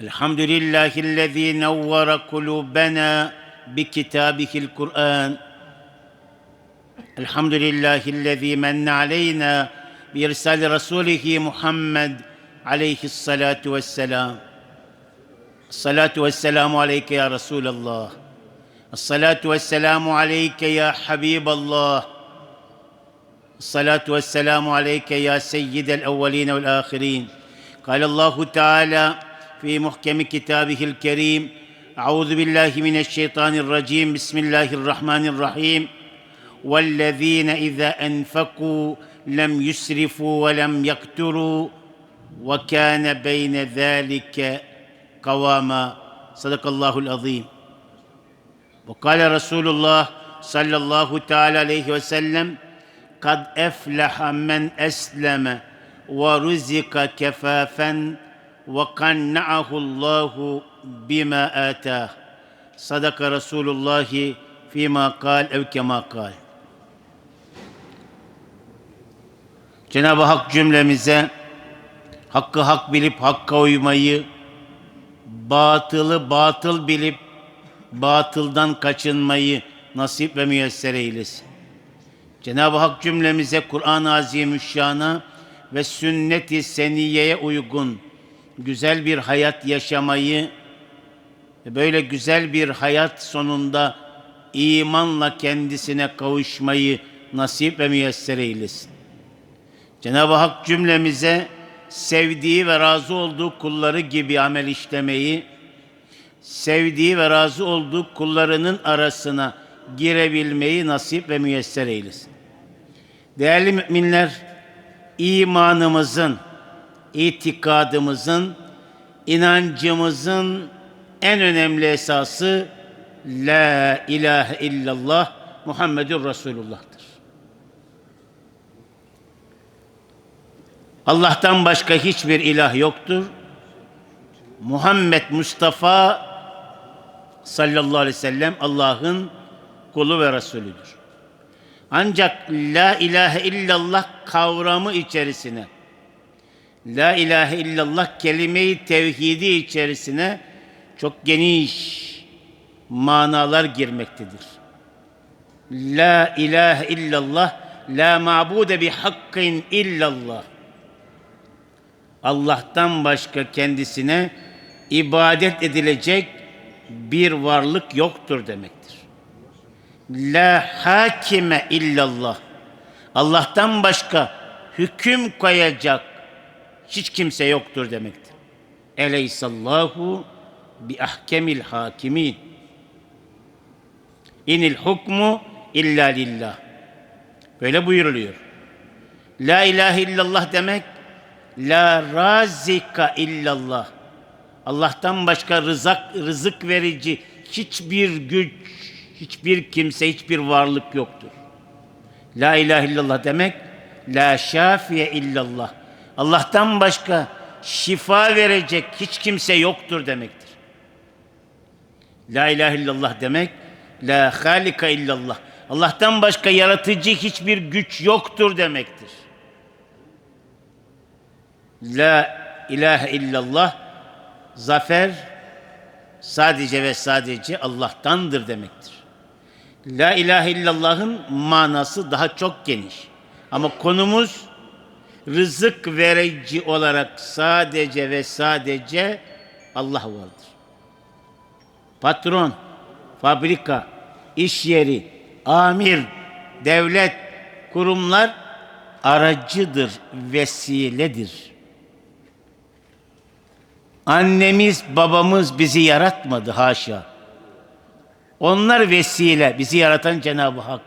الحمد لله الذي نور قلوبنا بكتابه القرآن. الحمد لله الذي من علينا بإرسال رسوله محمد عليه الصلاة والسلام. الصلاة والسلام عليك يا رسول الله. الصلاة والسلام عليك يا حبيب الله. الصلاة والسلام عليك يا سيد الأولين والآخرين. قال الله تعالى في محكم كتابه الكريم. أعوذ بالله من الشيطان الرجيم. بسم الله الرحمن الرحيم. والذين إذا أنفقوا لم يسرفوا ولم يقتروا وكان بين ذلك قواما. صدق الله العظيم. وقال رسول الله صلى الله تعالى عليه وسلم قد أفلح من أسلم ورزق كفافا وقنعه الله بما آتاه صدق رسول الله فيما قال أو كما قال Cenab-ı Hak cümlemize hakkı hak bilip hakka uymayı, batılı batıl bilip batıldan kaçınmayı nasip ve müyesser eylesin. Cenab-ı Hak cümlemize Kur'an-ı Azimüşşan'a ve sünnet-i seniyeye uygun güzel bir hayat yaşamayı böyle güzel bir hayat sonunda imanla kendisine kavuşmayı nasip ve müyesser eylesin. Cenab-ı Hak cümlemize sevdiği ve razı olduğu kulları gibi amel işlemeyi, sevdiği ve razı olduğu kullarının arasına girebilmeyi nasip ve müyesser eylesin. Değerli müminler, imanımızın, itikadımızın, inancımızın en önemli esası La ilahe illallah Muhammedur Resulullah'tır. Allah'tan başka hiçbir ilah yoktur. Muhammed Mustafa sallallahu aleyhi ve sellem Allah'ın kulu ve Resulüdür. Ancak la ilahe illallah kavramı içerisine la ilahe illallah kelime-i tevhidi içerisine çok geniş manalar girmektedir. La ilahe illallah la ma'bude bi hakkin illallah. Allah'tan başka kendisine ibadet edilecek bir varlık yoktur demektir. La hakime illallah. Allah'tan başka hüküm koyacak hiç kimse yoktur demektir. Eleysallahu bi ahkemil hakimin. İnil hukmu illa lillah. Böyle buyuruluyor. La ilahe illallah demek la razika illallah. Allah'tan başka rızak, rızık verici hiçbir güç, hiçbir kimse, hiçbir varlık yoktur. La ilahe illallah demek la şafiye illallah. Allah'tan başka şifa verecek hiç kimse yoktur demektir. La ilahe illallah demek la halika illallah. Allah'tan başka yaratıcı hiçbir güç yoktur demektir. La ilahe illallah zafer sadece ve sadece Allah'tandır demektir. La ilahe illallah'ın manası daha çok geniş. Ama konumuz rızık verici olarak sadece ve sadece Allah vardır. Patron, fabrika, iş yeri, amir, devlet, kurumlar aracıdır, vesiledir. Annemiz, babamız bizi yaratmadı haşa. Onlar vesile, bizi yaratan Cenab-ı Hak.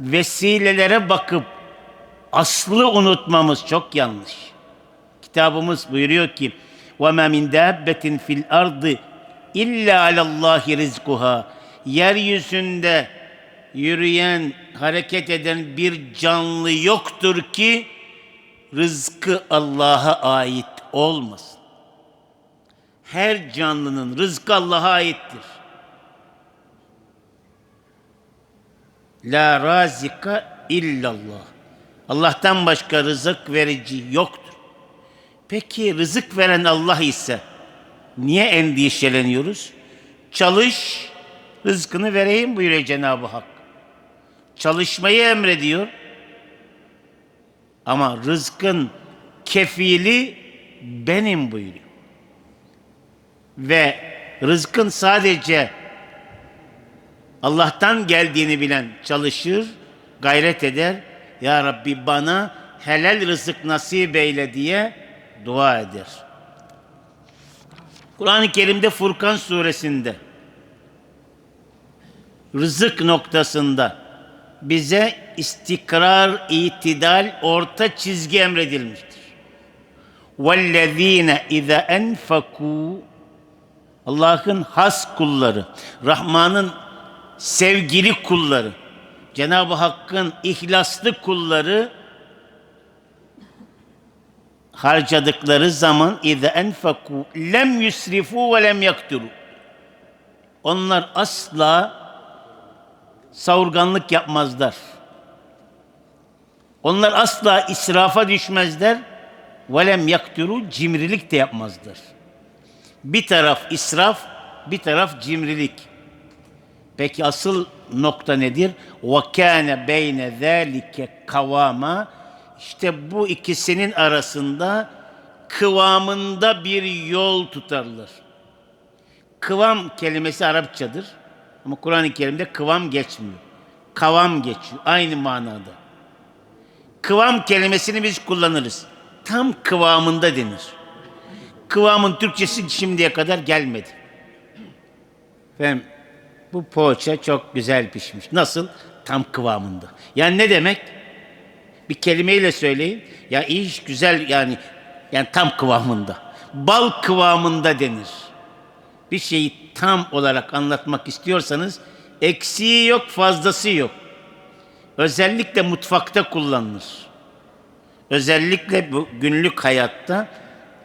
Vesilelere bakıp aslı unutmamız çok yanlış. Kitabımız buyuruyor ki ma min dabbetin fil ardı illa alallahi rizkuha. Yeryüzünde yürüyen, hareket eden bir canlı yoktur ki rızkı Allah'a ait olmasın. Her canlının rızkı Allah'a aittir. La razika illallah. Allah'tan başka rızık verici yoktur. Peki rızık veren Allah ise niye endişeleniyoruz? Çalış, rızkını vereyim buyuruyor Cenab-ı Hak. Çalışmayı emrediyor. Ama rızkın kefili benim buyuruyor. Ve rızkın sadece Allah'tan geldiğini bilen çalışır, gayret eder. Ya Rabbi bana helal rızık nasip eyle diye dua eder. Kur'an-ı Kerim'de Furkan suresinde rızık noktasında bize istikrar, itidal, orta çizgi emredilmiştir. وَالَّذ۪ينَ اِذَا اَنْفَقُوا Allah'ın has kulları, Rahman'ın sevgili kulları, Cenab-ı Hakk'ın ihlaslı kulları harcadıkları zaman اِذَا اَنْفَقُوا lem yusrifu ve lem yakturu. Onlar asla savurganlık yapmazlar. Onlar asla israfa düşmezler. Velem yakturu cimrilik de yapmazlar. Bir taraf israf, bir taraf cimrilik. Peki asıl nokta nedir? Kâne beyne zâlike kavama. İşte bu ikisinin arasında kıvamında bir yol tutarlar. Kıvam kelimesi Arapçadır. Ama Kur'an-ı Kerim'de kıvam geçmiyor. Kavam geçiyor. Aynı manada. Kıvam kelimesini biz kullanırız. Tam kıvamında denir. Kıvamın Türkçesi şimdiye kadar gelmedi. Efendim, bu poğaça çok güzel pişmiş. Nasıl? Tam kıvamında. Yani ne demek? Bir kelimeyle söyleyin. Ya iş güzel yani yani tam kıvamında. Bal kıvamında denir. Bir şeyi tam olarak anlatmak istiyorsanız eksiği yok, fazlası yok. Özellikle mutfakta kullanılır. Özellikle bu günlük hayatta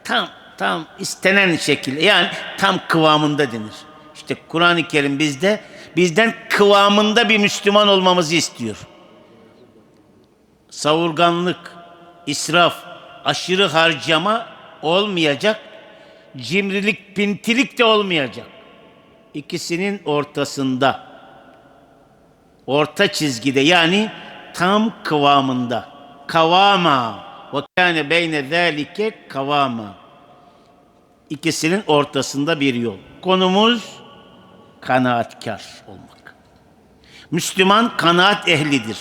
tam tam istenen şekilde yani tam kıvamında denir. İşte Kur'an-ı Kerim bizde bizden kıvamında bir Müslüman olmamızı istiyor. Savurganlık, israf, aşırı harcama olmayacak. Cimrilik, pintilik de olmayacak. İkisinin ortasında orta çizgide yani tam kıvamında. Kavama ve kâne beyne zâlike kavama. İkisinin ortasında bir yol. Konumuz kanaatkar olmak. Müslüman kanaat ehlidir.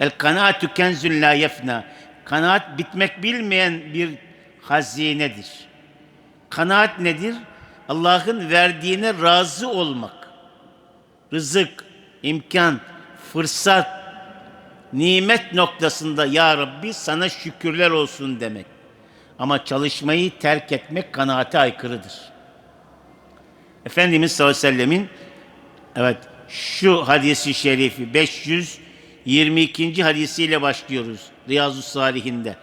El kanaatü kenzün la yefna. Kanaat bitmek bilmeyen bir hazinedir. Kanaat nedir? Allah'ın verdiğine razı olmak. Rızık, imkan, fırsat, nimet noktasında ya Rabbi sana şükürler olsun demek. Ama çalışmayı terk etmek kanaate aykırıdır. Efendimiz sallallahu aleyhi ve sellemin evet şu hadisi şerifi 522. hadisiyle başlıyoruz Riyazu Salihinde.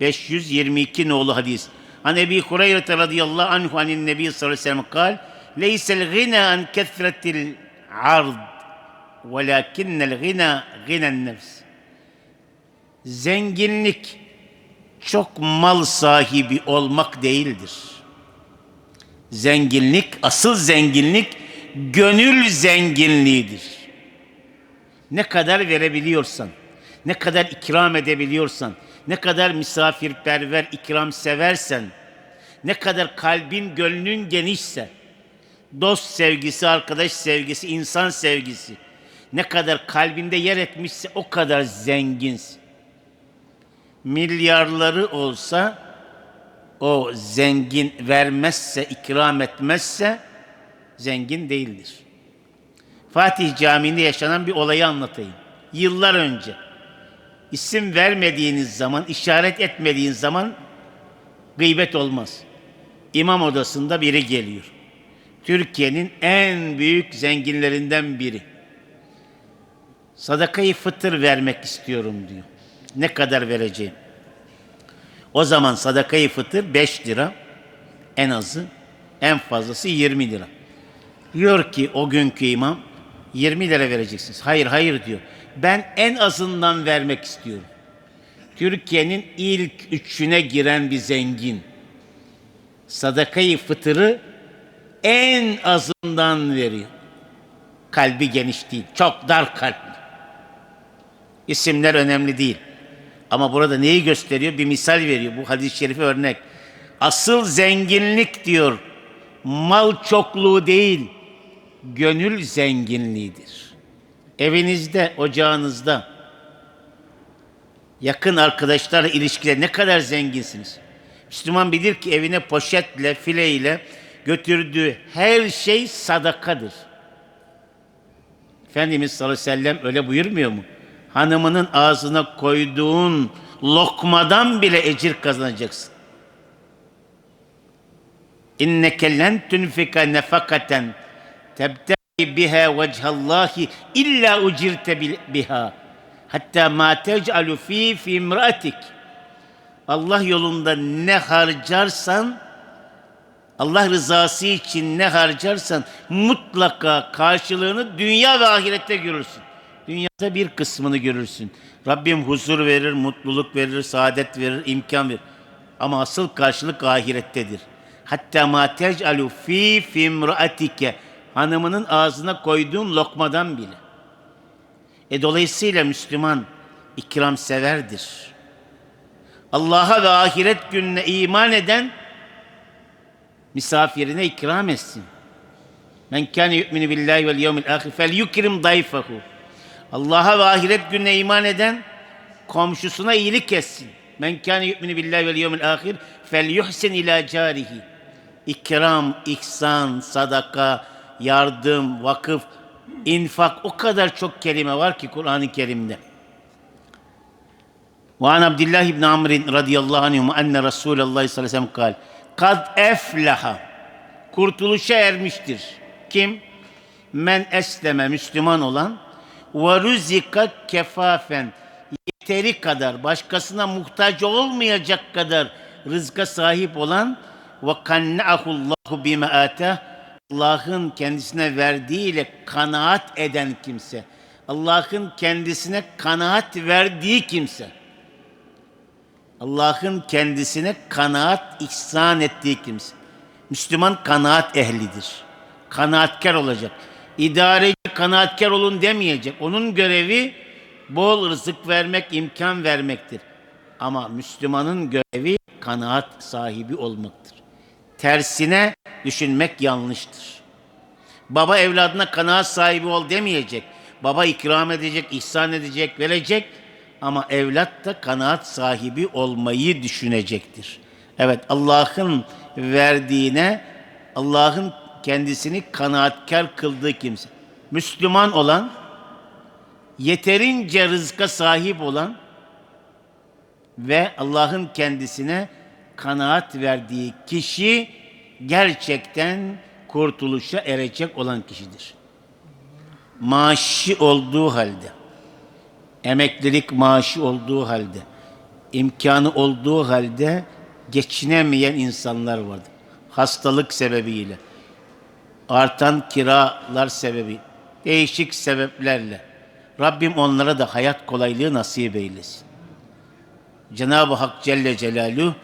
522 nolu hadis. An Ebi Hureyre radıyallahu anhu anin Nebi sallallahu aleyhi ve sellem kal Leysel gina an kethretil ard velakinnel gina ginen nefs. Zenginlik çok mal sahibi olmak değildir. Zenginlik, asıl zenginlik gönül zenginliğidir. Ne kadar verebiliyorsan, ne kadar ikram edebiliyorsan, ne kadar misafirperver, ikram seversen, ne kadar kalbin, gönlün genişse, dost sevgisi, arkadaş sevgisi, insan sevgisi, ne kadar kalbinde yer etmişse o kadar zenginsin. Milyarları olsa o zengin vermezse, ikram etmezse zengin değildir. Fatih Camii'nde yaşanan bir olayı anlatayım. Yıllar önce isim vermediğiniz zaman, işaret etmediğiniz zaman gıybet olmaz. İmam odasında biri geliyor. Türkiye'nin en büyük zenginlerinden biri. Sadakayı fıtır vermek istiyorum diyor. Ne kadar vereceğim? O zaman sadakayı fıtır 5 lira. En azı, en fazlası 20 lira. Diyor ki o günkü imam 20 lira vereceksiniz. Hayır hayır diyor. Ben en azından vermek istiyorum. Türkiye'nin ilk üçüne giren bir zengin. Sadakayı fıtırı en azından veriyor. Kalbi geniş değil, çok dar kalpli. İsimler önemli değil. Ama burada neyi gösteriyor? Bir misal veriyor. Bu hadis-i şerife örnek. Asıl zenginlik diyor, mal çokluğu değil, gönül zenginliğidir. Evinizde, ocağınızda, yakın arkadaşlarla ilişkide ne kadar zenginsiniz? Müslüman bilir ki evine poşetle, fileyle götürdüğü her şey sadakadır. Efendimiz sallallahu aleyhi ve sellem öyle buyurmuyor mu? Hanımının ağzına koyduğun lokmadan bile ecir kazanacaksın. İnneke len tunfika nefakaten tebtegi biha vechallahi illa ucirte biha. Hatta ma tec'alu fi fi imraatik. Allah yolunda ne harcarsan Allah rızası için ne harcarsan mutlaka karşılığını dünya ve ahirette görürsün. Dünyada bir kısmını görürsün. Rabbim huzur verir, mutluluk verir, saadet verir, imkan verir. Ama asıl karşılık ahirettedir. Hatta ma tec'alu fi fimraatike hanımının ağzına koyduğun lokmadan bile. E dolayısıyla Müslüman ikram severdir. Allah'a ve ahiret gününe iman eden misafirine ikram etsin. Men kâne yu'minu billahi vel yevmil ahir fel yukrim dayfahu. Allah'a ve ahiret gününe iman eden komşusuna iyilik kessin. Men kâne yu'minu billahi vel yevmil ahir fel yuhsin ila carihi. İkram, ihsan, sadaka, yardım, vakıf, infak o kadar çok kelime var ki Kur'an-ı Kerim'de. Ve an Abdullah ibn Amr radıyallahu anhu enne Resulullah sallallahu aleyhi ve sellem kal. Kad eflaha. Kurtuluşa ermiştir. Kim? Men esleme Müslüman olan ruzika kefafen yeteri kadar başkasına muhtaç olmayacak kadar rızka sahip olan ve kanna'ahullahu bima atah Allah'ın kendisine verdiğiyle kanaat eden kimse. Allah'ın kendisine kanaat verdiği kimse. Allah'ın kendisine kanaat ihsan ettiği kimse. Müslüman kanaat ehlidir. Kanaatkar olacak. İdareci kanaatkar olun demeyecek. Onun görevi bol rızık vermek, imkan vermektir. Ama Müslümanın görevi kanaat sahibi olmaktır. Tersine düşünmek yanlıştır. Baba evladına kanaat sahibi ol demeyecek. Baba ikram edecek, ihsan edecek, verecek. Ama evlat da kanaat sahibi olmayı düşünecektir. Evet Allah'ın verdiğine, Allah'ın kendisini kanaatkar kıldığı kimse. Müslüman olan, yeterince rızka sahip olan ve Allah'ın kendisine kanaat verdiği kişi gerçekten kurtuluşa erecek olan kişidir. Maaşı olduğu halde, emeklilik maaşı olduğu halde, imkanı olduğu halde geçinemeyen insanlar vardı. Hastalık sebebiyle, artan kiralar sebebi, değişik sebeplerle. Rabbim onlara da hayat kolaylığı nasip eylesin. Cenab-ı Hak Celle Celaluhu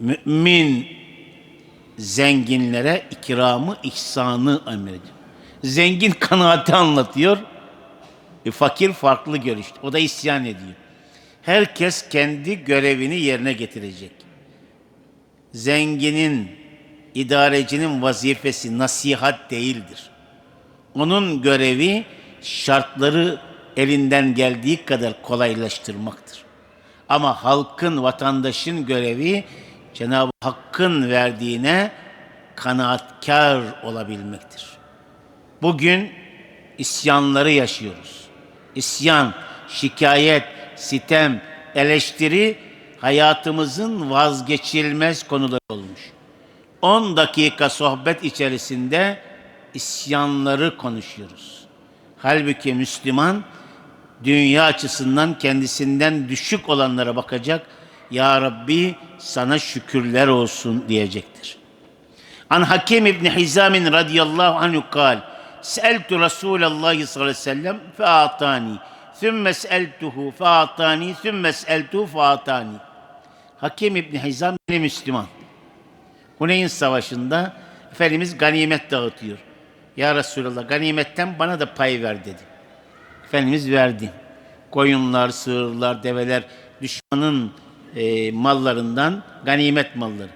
mümin zenginlere ikramı, ihsanı emrediyor. Zengin kanaati anlatıyor. E, fakir farklı görüşte. O da isyan ediyor. Herkes kendi görevini yerine getirecek. Zenginin, idarecinin vazifesi nasihat değildir. Onun görevi şartları elinden geldiği kadar kolaylaştırmaktır. Ama halkın, vatandaşın görevi Cenab-ı Hakk'ın verdiğine kanaatkar olabilmektir. Bugün isyanları yaşıyoruz. İsyan, şikayet, sitem, eleştiri hayatımızın vazgeçilmez konuları olmuş. 10 dakika sohbet içerisinde isyanları konuşuyoruz. Halbuki Müslüman dünya açısından kendisinden düşük olanlara bakacak. Ya Rabbi sana şükürler olsun diyecektir. An Hakim İbni Hizam radıyallahu anhu kal. Seeltu Resulallah sallallahu aleyhi ve sellem fe atani. Sümme seeltuhu fe atani. Sümme seeltuhu fe atani. Hakim İbni Hizam Müslüman. Huneyn Savaşı'nda Efendimiz ganimet dağıtıyor. Ya Resulallah ganimetten bana da pay ver dedi. Efendimiz verdi. Koyunlar, sığırlar, develer düşmanın e, mallarından ganimet malları.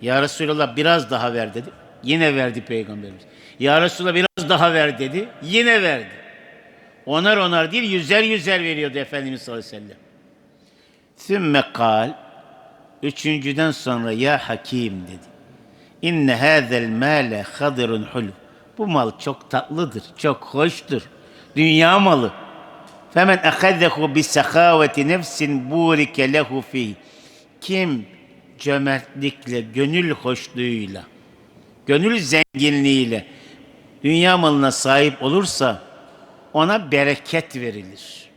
Ya Resulallah biraz daha ver dedi. Yine verdi Peygamberimiz. Ya Resulallah biraz daha ver dedi. Yine verdi. Onar onar değil yüzer yüzer veriyordu Efendimiz sallallahu aleyhi ve sellem. Sümme kal Üçüncüden sonra ya hakim dedi. İnne hâzel mâle hadirun hulv. Bu mal çok tatlıdır, çok hoştur. Dünya malı. Femen ahazehu bi sehaveti nefsin burike lehu fi. Kim cömertlikle, gönül hoşluğuyla, gönül zenginliğiyle dünya malına sahip olursa ona bereket verilir.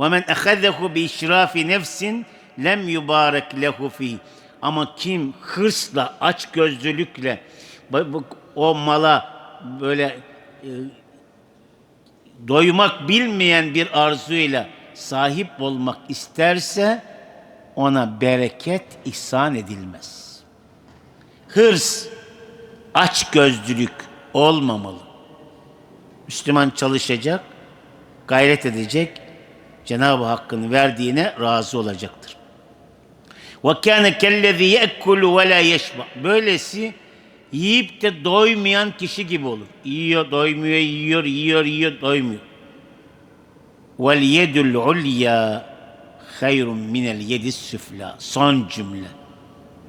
Ve men ahazehu bi işrafi nefsin lem yubarek lehu fi. Ama kim hırsla, aç gözlülükle o mala böyle e, doymak bilmeyen bir arzuyla sahip olmak isterse ona bereket ihsan edilmez. Hırs, aç gözlülük olmamalı. Müslüman çalışacak, gayret edecek, Cenab-ı Hakk'ın verdiğine razı olacaktır. Ve kâne kellezî ye'kulu ve lâ yeşba. Böylesi yiyip de doymayan kişi gibi olur. Yiyor, doymuyor, yiyor, yiyor, yiyor, doymuyor. Vel yedul ulya hayrun minel yedis süfla. Son cümle.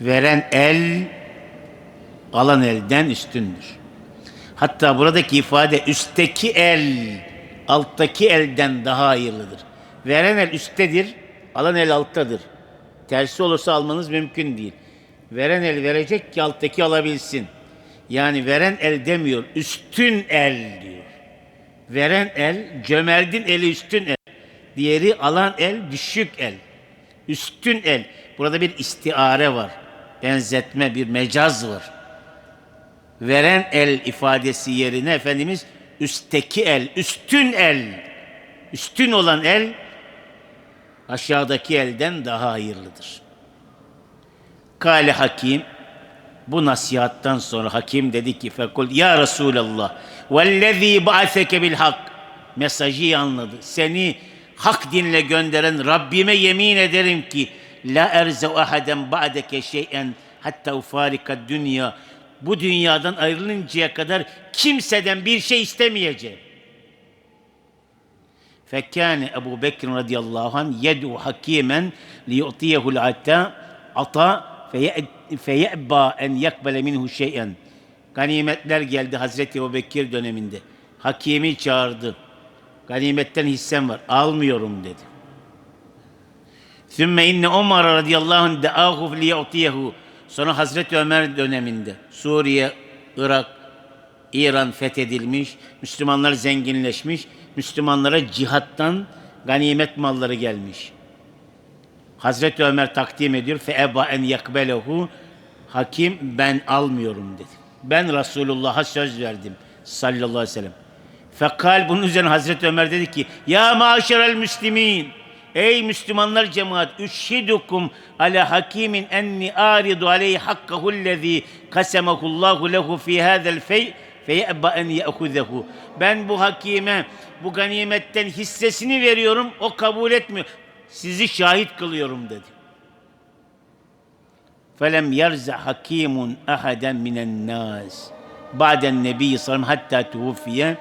Veren el alan elden üstündür. Hatta buradaki ifade üstteki el alttaki elden daha hayırlıdır. Veren el üsttedir, alan el alttadır. Tersi olursa almanız mümkün değil. Veren el verecek ki alttaki alabilsin. Yani veren el demiyor, üstün el diyor. Veren el, cömertin eli üstün el. Diğeri alan el, düşük el. Üstün el. Burada bir istiare var. Benzetme, bir mecaz var. Veren el ifadesi yerine Efendimiz üstteki el, üstün el. Üstün olan el aşağıdaki elden daha hayırlıdır. Kale Hakim bu nasihattan sonra Hakim dedi ki fekul ya Resulallah vellezî ba'seke bil hak mesajı anladı. Seni hak dinle gönderen Rabbime yemin ederim ki la erzu ahaden ba'deke şey'en hatta ufarika dünya bu dünyadan ayrılıncaya kadar kimseden bir şey istemeyeceğim. فكان أبو بكر رضي الله عنه يدعو حكيما ليعطيه العطاء عطاء في- فيأبى أن يقبل منه شيئا Ganimetler geldi Hazreti Ebu Bekir döneminde. Hakimi çağırdı. Ganimetten hissem var. Almıyorum dedi. Sümme inne Ömer radıyallahu anh de'ahu liyu'tiyehu. Sonra Hazreti Ömer döneminde Suriye, Irak, İran fethedilmiş, Müslümanlar zenginleşmiş, Müslümanlara cihattan ganimet malları gelmiş. Hazreti Ömer takdim ediyor. Fe eba en yakbelehu. Hakim ben almıyorum dedi. Ben Resulullah'a söz verdim sallallahu aleyhi ve sellem. Fekal bunun üzerine Hazreti Ömer dedi ki Ya maşerel müslimin Ey Müslümanlar cemaat üşhidukum ala hakimin enni aridu aleyhi hakkahu lezî kasemahullahu lehu fi hâzel fey Fe ye'ebba en ye'huzehu. Ben bu hakime bu ganimetten hissesini veriyorum. O kabul etmiyor. Sizi şahit kılıyorum dedi. Felem yerza hakimun ahaden minen nas. Baden Nebi sallam hatta tuhufiye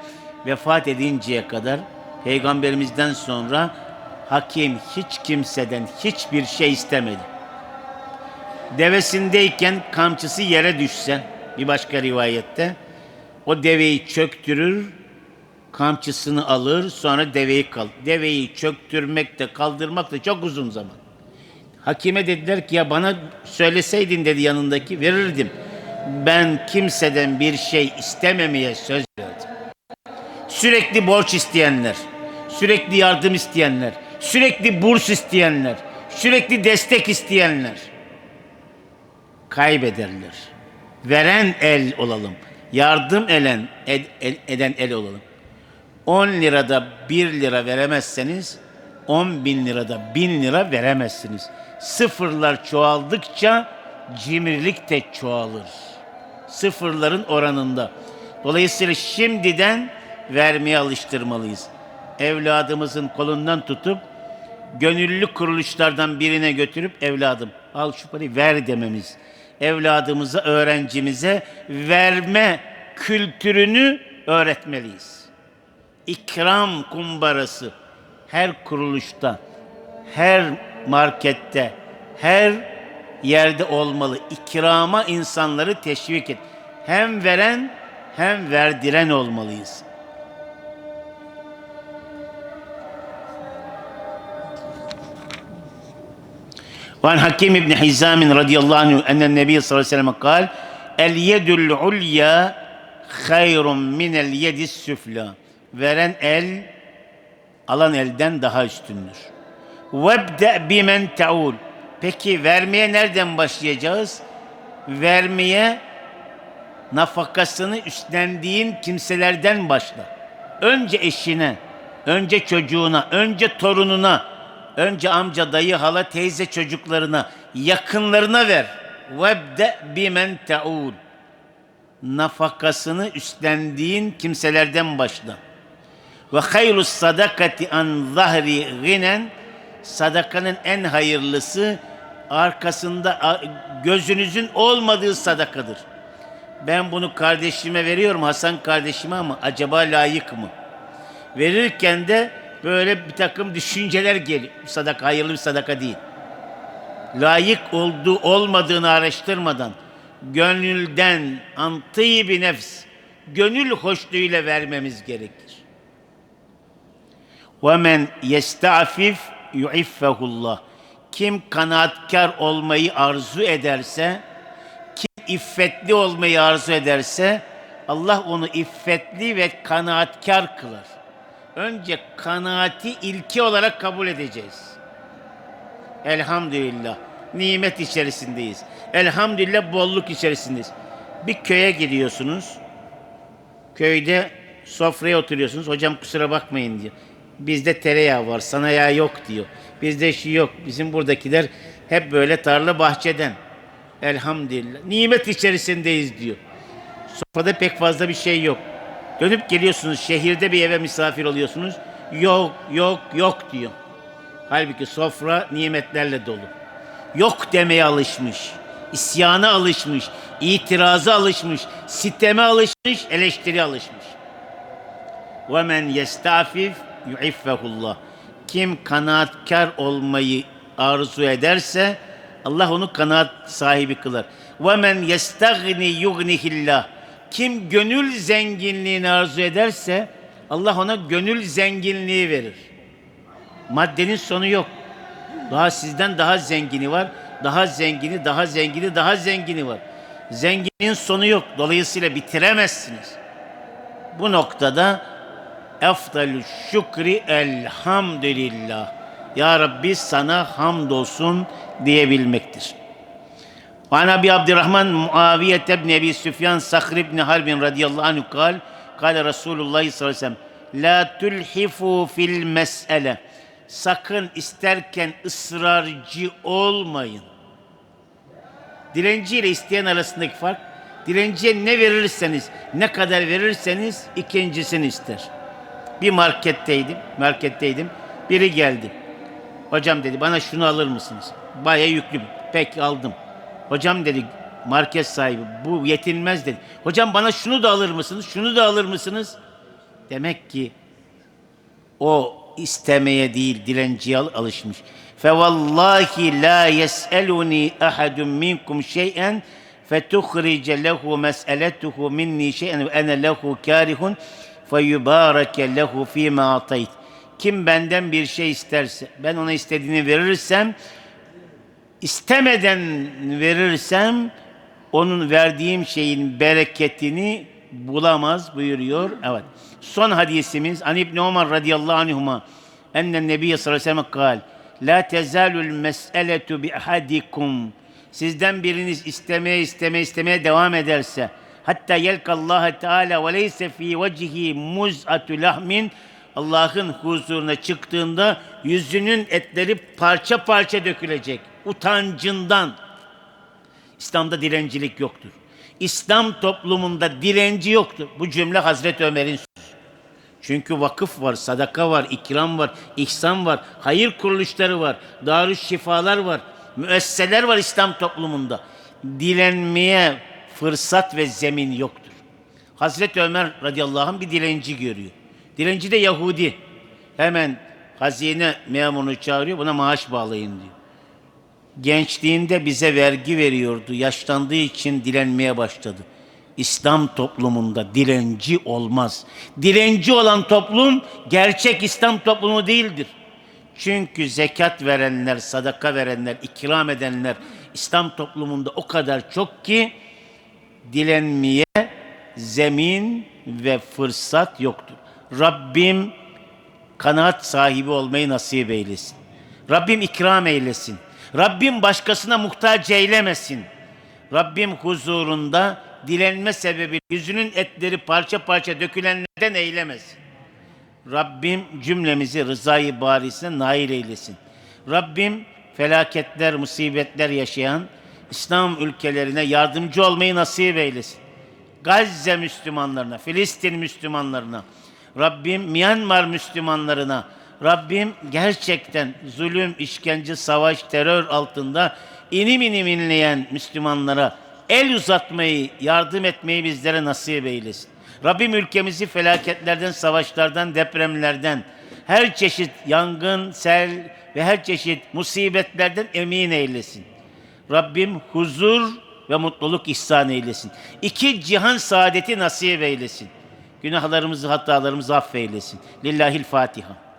vefat edinceye kadar peygamberimizden sonra hakim hiç kimseden hiçbir şey istemedi. Devesindeyken kamçısı yere düşse bir başka rivayette o deveyi çöktürür kamçısını alır sonra deveyi kal. Deveyi çöktürmek de kaldırmak da çok uzun zaman. Hakime dediler ki ya bana söyleseydin dedi yanındaki verirdim. Ben kimseden bir şey istememeye söz verdim. Sürekli borç isteyenler, sürekli yardım isteyenler, sürekli burs isteyenler, sürekli destek isteyenler kaybederler. Veren el olalım. Yardım eden, ed- ed- eden el olalım. 10 lirada 1 lira veremezseniz 10 bin lirada 1000 lira veremezsiniz. Sıfırlar çoğaldıkça cimrilik de çoğalır. Sıfırların oranında. Dolayısıyla şimdiden vermeye alıştırmalıyız. Evladımızın kolundan tutup gönüllü kuruluşlardan birine götürüp evladım al şu parayı ver dememiz. Evladımıza, öğrencimize verme kültürünü öğretmeliyiz. İkram kumbarası her kuruluşta, her markette, her yerde olmalı. İkrama insanları teşvik et. Hem veren hem verdiren olmalıyız. وعن حكيم بن حزام رضي الله عنه أن النبي صلى الله عليه وسلم قال اليد العليا خير من اليد السفلى veren el alan elden daha üstündür. Vebde bimen taul. Peki vermeye nereden başlayacağız? Vermeye nafakasını üstlendiğin kimselerden başla. Önce eşine, önce çocuğuna, önce torununa, önce amca, dayı, hala, teyze çocuklarına, yakınlarına ver. Vebde bimen taul. Nafakasını üstlendiğin kimselerden başla. Ve hayrus sadakati an zahri ginen sadakanın en hayırlısı arkasında gözünüzün olmadığı sadakadır. Ben bunu kardeşime veriyorum Hasan kardeşime ama acaba layık mı? Verirken de böyle bir takım düşünceler geliyor. Bu sadaka hayırlı bir sadaka değil. Layık olduğu olmadığını araştırmadan gönülden antı bir nefs gönül hoşluğuyla vermemiz gerekir. وَمَنْ يَسْتَعْفِفْ يُعِفَّهُ اللّٰهِ Kim kanaatkar olmayı arzu ederse, kim iffetli olmayı arzu ederse, Allah onu iffetli ve kanaatkar kılar. Önce kanaati ilki olarak kabul edeceğiz. Elhamdülillah. Nimet içerisindeyiz. Elhamdülillah bolluk içerisindeyiz. Bir köye gidiyorsunuz. Köyde sofraya oturuyorsunuz. Hocam kusura bakmayın diyor. Bizde tereyağı var, sana yağ yok diyor. Bizde şu yok. Bizim buradakiler hep böyle tarla bahçeden. Elhamdülillah. Nimet içerisindeyiz diyor. Sofrada pek fazla bir şey yok. Dönüp geliyorsunuz şehirde bir eve misafir oluyorsunuz. Yok yok yok diyor. Halbuki sofra nimetlerle dolu. Yok demeye alışmış. İsyana alışmış. itiraza alışmış. Siteme alışmış. Eleştiri alışmış. Ve men yestafif yu'iffehullah. Kim kanaatkar olmayı arzu ederse Allah onu kanaat sahibi kılar. Ve men yestagni yugnihillah kim gönül zenginliğini arzu ederse Allah ona gönül zenginliği verir. Maddenin sonu yok. Daha sizden daha zengini var. Daha zengini, daha zengini, daha zengini var. Zenginin sonu yok. Dolayısıyla bitiremezsiniz. Bu noktada efdalü şükri elhamdülillah. Ya Rabbi sana hamdolsun diyebilmektir. وعن أبي عبد الرحمن معاوية بن أبي سفيان صخر بن حرب رضي الله عنه قال قال رسول الله صلى الله عليه وسلم لا تلحفوا في المسألة sakın isterken ısrarcı olmayın. Dilenci ile isteyen arasındaki fark, dilenciye ne verirseniz, ne kadar verirseniz ikincisini ister. Bir marketteydim, marketteydim. Biri geldi. Hocam dedi bana şunu alır mısınız? Baya yüklü. Peki aldım. Hocam dedi market sahibi bu yetinmez dedi. Hocam bana şunu da alır mısınız? Şunu da alır mısınız? Demek ki o istemeye değil dilenciye al- alışmış. Fevallahi la yes'eluni ahadun minkum şey'en fetukhrice lehu mes'eletuhu minni şey'en ve ene lehu karihun feyubareke lehu fîmâ atayt. Kim benden bir şey isterse, ben ona istediğini verirsem, istemeden verirsem, onun verdiğim şeyin bereketini bulamaz buyuruyor. Evet. Son hadisimiz An İbni Ömer radıyallahu anhuma ennen Nebiye sallallahu aleyhi ve sellem kal La tezalul mes'eletu bi ahadikum Sizden biriniz istemeye istemeye istemeye devam ederse hatta yelkallaha teala ve leyse fi vecihi muz'atu lahmin Allah'ın huzuruna çıktığında yüzünün etleri parça parça dökülecek. Utancından. İslam'da dilencilik yoktur. İslam toplumunda dilenci yoktur. Bu cümle Hazreti Ömer'in sözü. Çünkü vakıf var, sadaka var, ikram var, ihsan var, hayır kuruluşları var, darüş şifalar var, müesseler var İslam toplumunda. Dilenmeye fırsat ve zemin yoktur. Hazreti Ömer radıyallahu anh bir dilenci görüyor. Dilenci de Yahudi. Hemen hazine memurunu çağırıyor, buna maaş bağlayın diyor. Gençliğinde bize vergi veriyordu. Yaşlandığı için dilenmeye başladı. İslam toplumunda dilenci olmaz. Dilenci olan toplum gerçek İslam toplumu değildir. Çünkü zekat verenler, sadaka verenler, ikram edenler İslam toplumunda o kadar çok ki dilenmeye zemin ve fırsat yoktur. Rabbim kanaat sahibi olmayı nasip eylesin. Rabbim ikram eylesin. Rabbim başkasına muhtaç eylemesin. Rabbim huzurunda dilenme sebebi yüzünün etleri parça parça dökülenlerden eylemesin. Rabbim cümlemizi rızayı barisine nail eylesin. Rabbim felaketler, musibetler yaşayan İslam ülkelerine yardımcı olmayı nasip eylesin. Gazze Müslümanlarına, Filistin Müslümanlarına, Rabbim Myanmar Müslümanlarına, Rabbim gerçekten zulüm, işkence, savaş, terör altında inim inim inleyen Müslümanlara el uzatmayı, yardım etmeyi bizlere nasip eylesin. Rabbim ülkemizi felaketlerden, savaşlardan, depremlerden, her çeşit yangın, sel ve her çeşit musibetlerden emin eylesin. Rabbim huzur ve mutluluk ihsan eylesin. İki cihan saadeti nasip eylesin. Günahlarımızı, hatalarımızı affeylesin. Lillahil Fatiha.